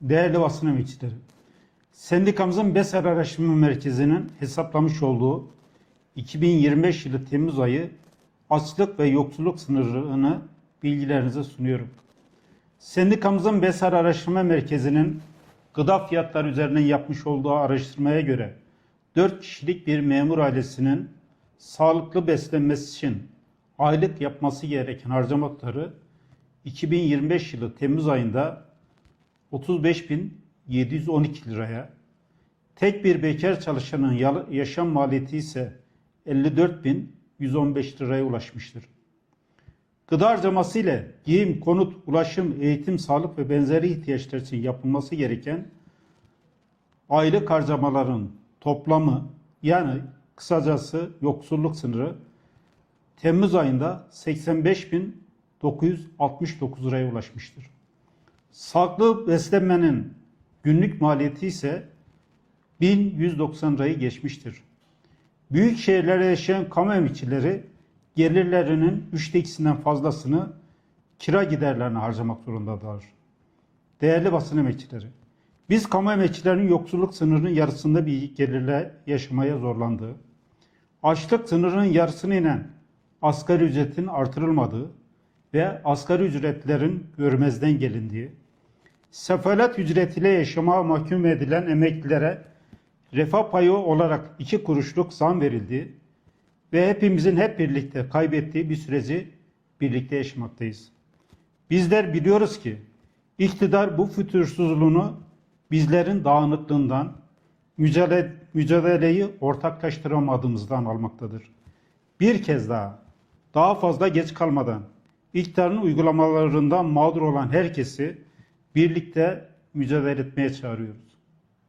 Değerli basın emekçileri, sendikamızın BESER Araştırma Merkezi'nin hesaplamış olduğu 2025 yılı Temmuz ayı açlık ve yoksulluk sınırını bilgilerinize sunuyorum. Sendikamızın BESER Araştırma Merkezi'nin gıda fiyatları üzerinden yapmış olduğu araştırmaya göre 4 kişilik bir memur ailesinin sağlıklı beslenmesi için aylık yapması gereken harcamaları 2025 yılı Temmuz ayında 35.712 liraya, tek bir bekar çalışanın yaşam maliyeti ise 54.115 liraya ulaşmıştır. Gıda harcaması ile giyim, konut, ulaşım, eğitim, sağlık ve benzeri ihtiyaçlar için yapılması gereken aylık harcamaların toplamı yani kısacası yoksulluk sınırı Temmuz ayında 85.969 liraya ulaşmıştır. Sağlıklı beslenmenin günlük maliyeti ise 1190 lirayı geçmiştir. Büyük şehirlerde yaşayan kamu emekçileri gelirlerinin üçte ikisinden fazlasını kira giderlerine harcamak zorundadır. Değerli basın emekçileri, biz kamu emekçilerinin yoksulluk sınırının yarısında bir gelirle yaşamaya zorlandığı, açlık sınırının yarısına inen asgari ücretin artırılmadığı ve asgari ücretlerin görmezden gelindiği, sefalet ücretiyle yaşamaya mahkum edilen emeklilere refah payı olarak iki kuruşluk zam verildiği ve hepimizin hep birlikte kaybettiği bir süreci birlikte yaşamaktayız. Bizler biliyoruz ki iktidar bu fütursuzluğunu bizlerin dağınıklığından, mücadele, mücadeleyi ortaklaştıramadığımızdan almaktadır. Bir kez daha, daha fazla geç kalmadan, iktidarın uygulamalarından mağdur olan herkesi birlikte mücadele etmeye çağırıyoruz.